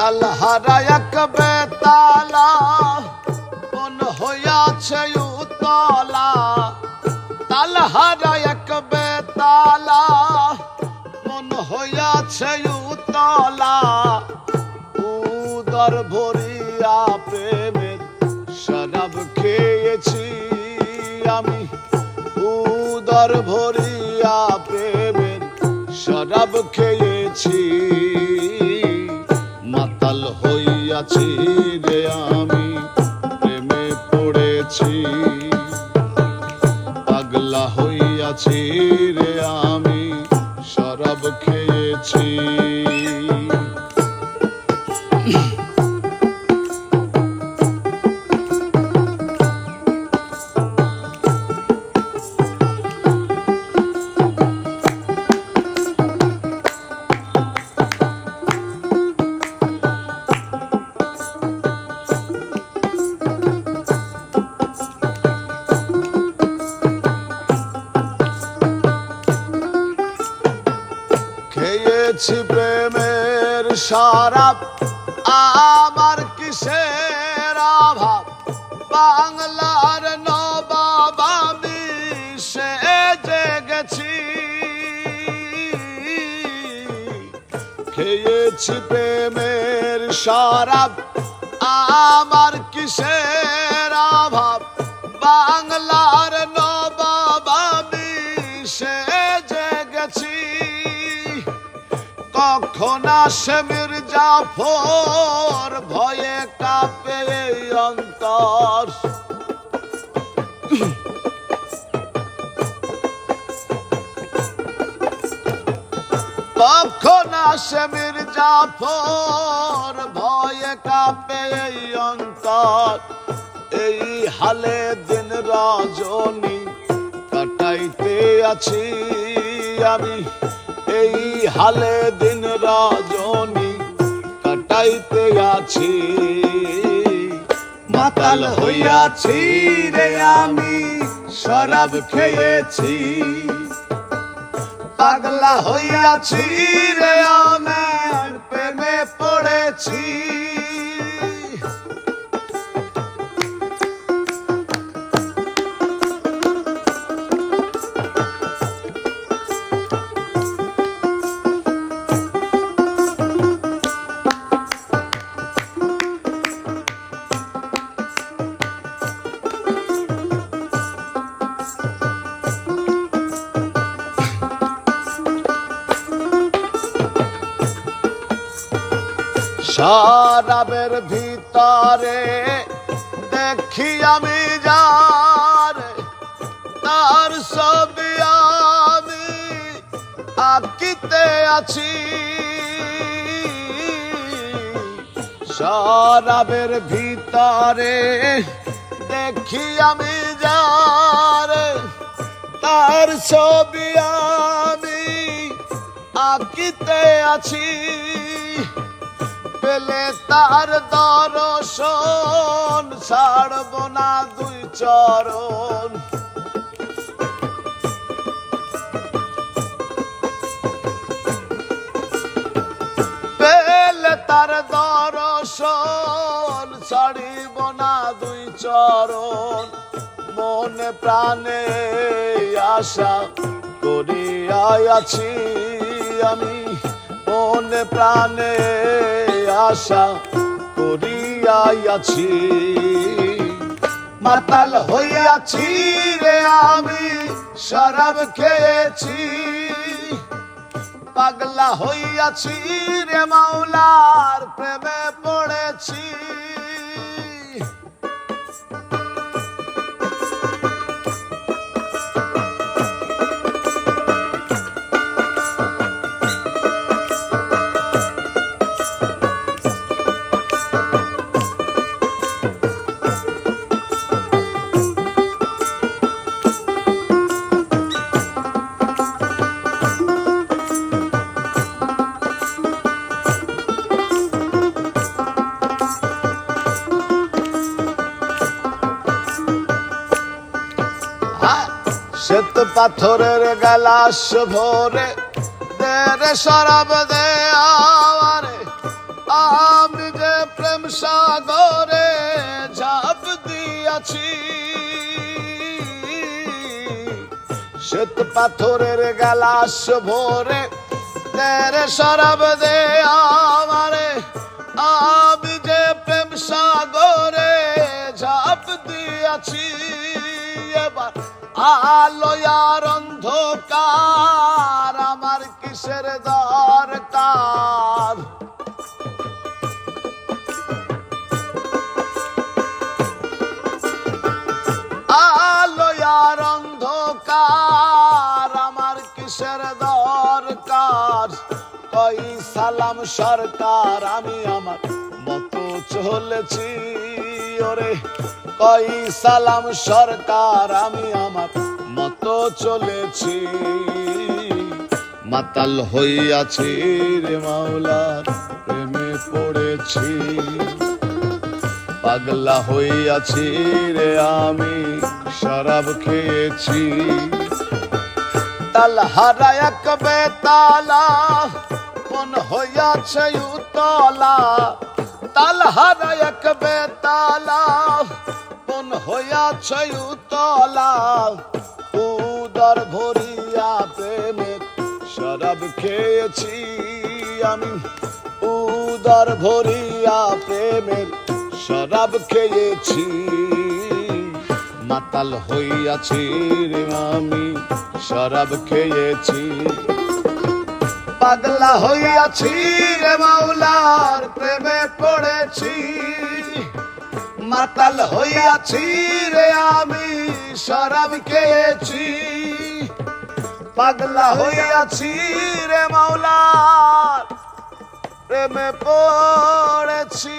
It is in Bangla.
মাতাল হারা এক বেতালা মন হইয়াছে উতলা। তাল হারা এক বেতালা মন হইয়াছে উতলা। উদর ভরিয়া প্রেমের শরাব খেয়েছি আমি। উদর ভরিয়া প্রেমের শরাব খেয়েছি। হইয়াছি রে আমি প্রেমে পড়েছি পাগলা হইয়াছি খেয়েছি প্রেমের শরাব আমার কিসের অভাব? বাংলার নবাব আমি সেজে গেছি। খেয়েছি প্রেমের শরাব আমার কখন আসে মির্জাফর ভয়ে কাঁপে অন্তর। কখন আসে মির্জাফর ভয়ে কাঁপে অন্তর? এই হালে দিন রজনী কাটাইতে আছি আমি। এই হালে দিন রজনী কাটাইতে আছি। মাতাল হইয়াছি রে আমি, শরাব খেয়েছি। পাগলা হইয়াছি রে আমার প্রেমে পড়েছি। শরাবের ভিতরে দেখি আমি যার, তার ছবি আমি আঁকিতে আছি। শরাবের ভিতরে দেখি আমি যার, তার ছবি আমি আঁকিতে আছি। পেলে তার দর্শন ছাড়ব না দুই চরণ। তার দর্শন ছাড়িব না দুই চরণ। মনে প্রাণে আশা করিয়াই আছি আমি। মনে প্রাণে আশা করিয়াই আছি মাতাল হইয়াছি রে আমি, শরাব খেয়েছি। পাগলা হইয়াছি রে মাওলার প্রেমে পড়েছি। শ্বেত পাথরের গালাস ভরে দে রে শরাব দে আমারে। আমি প্রেম সাগরে ঝাঁপ দিয়াছি। শ্বেত পাথরের গালাস ভরে তেরে শরাব দে আমারে। আমি যে প্রেম সাগরে ঝাঁপ দিয়াছি। এবার আলোয়ার অন্ধকার আমার কিসের দরকার আলোয়ার অন্ধকার আমার কিসের দরকার কই সালাম সরকার, আমি আমার মতো চলেছি, ওরে কই সালাম সরকার, আমি আমার মতো চলেছি। মাতাল হইয়াছি রে মাওলার প্রেমে পড়েছি। পাগলা হইয়াছি রে আমি শরাব খেয়েছি। তালহারা এক বেতালা কোন হইয়াছে উতলা। তালহারা এক বেতালা কোন হইয়াছে উতলা উদর ভরিয়া প্রেমের শরাব খেয়েছি আমি। উদর ভরিয়া প্রেমের শরাব খেয়েছি। মাতাল হইয়াছি রে আমি, শরাব খেয়েছি। পাগলা হইয়াছি রে মাওলার প্রেমে পড়েছি। মাতাল হইয়াছি রে আমি শরাব খেয়েছি। পাগলা হইয়াছি রে মৌলা প্রেমে পড়েছি।